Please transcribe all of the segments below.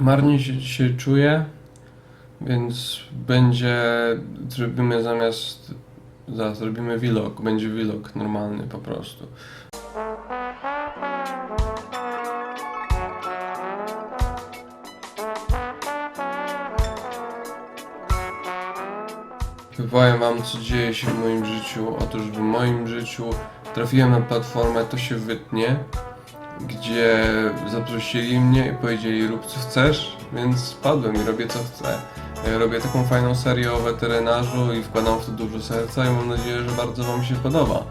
Marnie się dzisiaj czuję, więc będzie, zrobimy zamiast, zaraz zrobimy vlog, będzie vlog normalny po prostu. Powiem wam, co dzieje się w moim życiu. Otóż w moim życiu trafiłem na platformę To się wytnie, gdzie zaprosili mnie i powiedzieli rób co chcesz, więc spadłem i robię co chcę. Robię taką fajną serię o weterynarzu i wkładam w to dużo serca i mam nadzieję, że bardzo wam się podoba.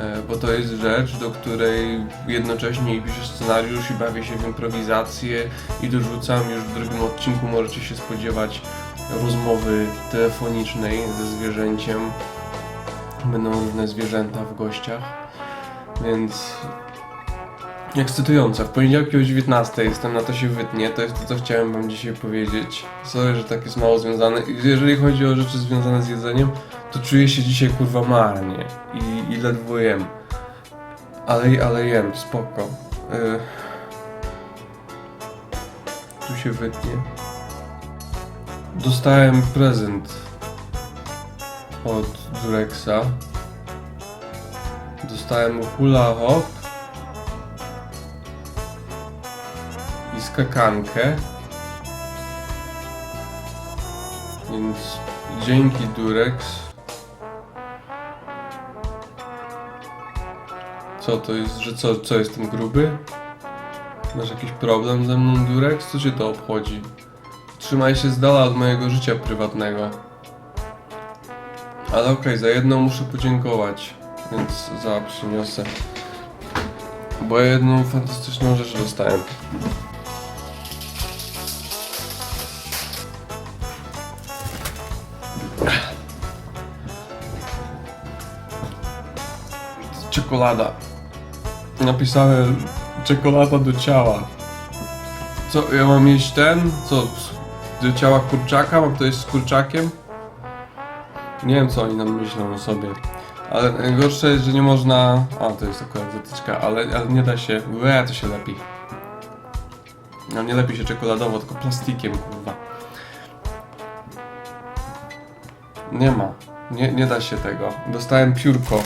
E, Bo to jest rzecz, do której jednocześnie i piszę scenariusz i bawię się w improwizację i dorzucam już w drugim odcinku możecie się spodziewać rozmowy telefonicznej ze zwierzęciem. Będą różne zwierzęta w gościach, więc ekscytujące. W poniedziałki o 19 jestem na to się wytnie, to jest to, co chciałem wam dzisiaj powiedzieć. Sorry, że tak jest mało związane. Jeżeli chodzi o rzeczy związane z jedzeniem, to czuję się dzisiaj kurwa marnie i, i ledwo jem. Ale, ale jem, spoko. Y... Tu się wytnie. Dostałem prezent od Durexa. Dostałem hula hop skakankę. Więc dzięki Durex. Co to jest, że co, co jestem gruby? Masz jakiś problem ze mną Durex? Co cię to obchodzi? Trzymaj się z dala od mojego życia prywatnego. Ale okej, za jedną muszę podziękować, więc za przyniosę. Bo jedną fantastyczną rzecz dostałem. Czekolada. Napisałem czekolada do ciała. Co, ja mam jeść ten? Co, do ciała kurczaka? Mam to jeść z kurczakiem? Nie wiem, co oni nam myślą o sobie. Ale najgorsze jest, że nie można... A, to jest akurat zatyczka, ale, ale nie da się... Łe, to się lepi. No nie lepi się czekoladowo, tylko plastikiem, kurwa. Nie ma. Nie, nie da się tego. Dostałem piórko.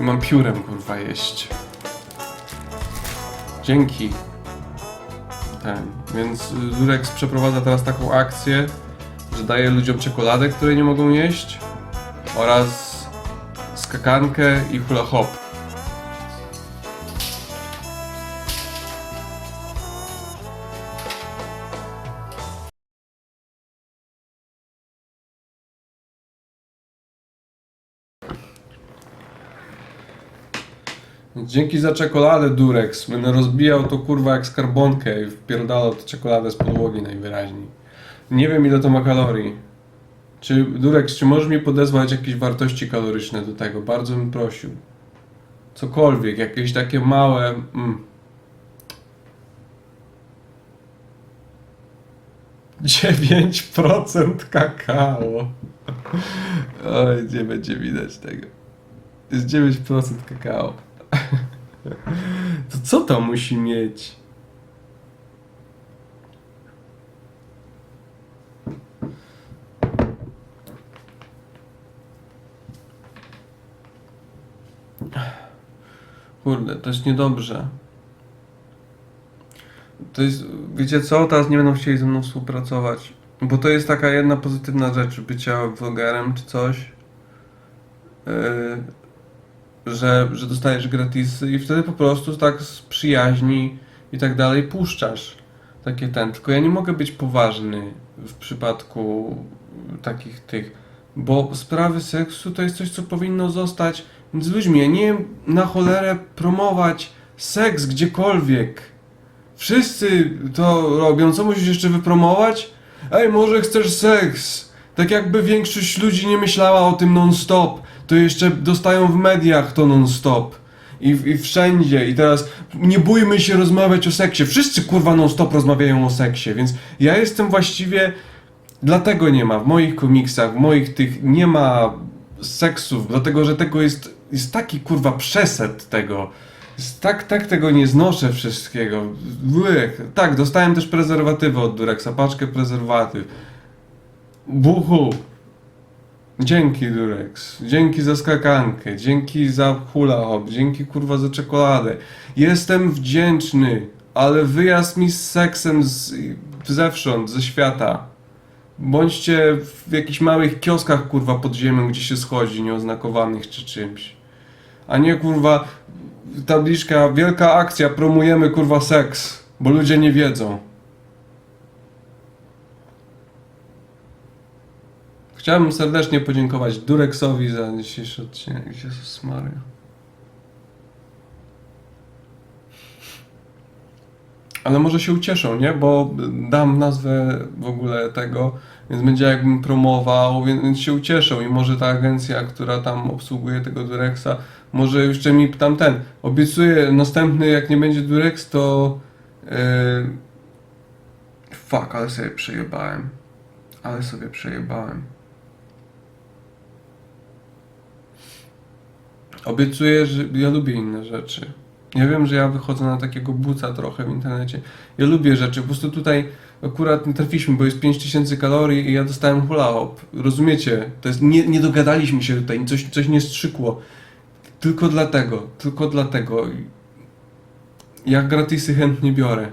I mam piórem, kurwa, jeść. Dzięki ten. Więc Durex przeprowadza teraz taką akcję, że daje ludziom czekoladę, której nie mogą jeść oraz skakankę i hula hop. Dzięki za czekoladę Durex. Będę rozbijał to kurwa jak skarbonkę i wpierdalał tę czekoladę z podłogi najwyraźniej. Nie wiem ile to ma kalorii. Czy Durex, czy możesz mi podezwać jakieś wartości kaloryczne do tego? Bardzo bym prosił. Cokolwiek, jakieś takie małe. Mm. Dziewięć procent kakao. Oj, nie będzie widać tego. Jest 9% kakao. To co to musi mieć? Kurde, to jest niedobrze. To jest, wiecie co, teraz nie będą chcieli ze mną współpracować. Bo to jest taka jedna pozytywna rzecz bycia vlogerem czy coś. Yy, że, że dostajesz gratisy i wtedy po prostu tak z przyjaźni i tak dalej puszczasz takie ten. Tylko ja nie mogę być poważny w przypadku takich tych, bo sprawy seksu to jest coś, co powinno zostać między ludźmi. Ja nie na cholerę promować seks gdziekolwiek. Wszyscy to robią, co musisz jeszcze wypromować? Ej, może chcesz seks? Tak jakby większość ludzi nie myślała o tym non-stop, to jeszcze dostają w mediach to non-stop. I, I wszędzie. I teraz nie bójmy się rozmawiać o seksie. Wszyscy kurwa non-stop rozmawiają o seksie, więc ja jestem właściwie. Dlatego nie ma w moich komiksach, w moich tych nie ma seksów, dlatego że tego jest, jest taki kurwa przeset tego. Jest Tak, tak tego nie znoszę wszystkiego. Łyk. Tak, dostałem też prezerwatywy od Durexa, paczkę prezerwatyw. Buchu. Dzięki Durex. Dzięki za skakankę. Dzięki za hula hop. Dzięki kurwa za czekoladę. Jestem wdzięczny, ale wyjazd mi z seksem z, zewsząd, ze świata. Bądźcie w jakichś małych kioskach kurwa pod ziemią, gdzie się schodzi, nieoznakowanych czy czymś. A nie kurwa tabliczka, wielka akcja, promujemy kurwa seks, bo ludzie nie wiedzą. Chciałbym serdecznie podziękować Durexowi za dzisiejszy odcinek. Jezus Maria. Ale może się ucieszą, nie? Bo dam nazwę w ogóle tego, więc będzie jakbym promował, więc się ucieszą i może ta agencja, która tam obsługuje tego Durexa, może jeszcze mi tam ten, obiecuję następny, jak nie będzie Durex, to yy... fuck, ale sobie przejebałem. Ale sobie przejebałem. Obiecuję, że ja lubię inne rzeczy. Ja wiem, że ja wychodzę na takiego buca trochę w internecie. Ja lubię rzeczy. Po prostu tutaj akurat nie trafiliśmy, bo jest 5000 kalorii i ja dostałem hula hop. Rozumiecie? To jest, nie, nie dogadaliśmy się tutaj, coś, coś nie strzykło. Tylko dlatego, tylko dlatego. Jak gratisy chętnie biorę.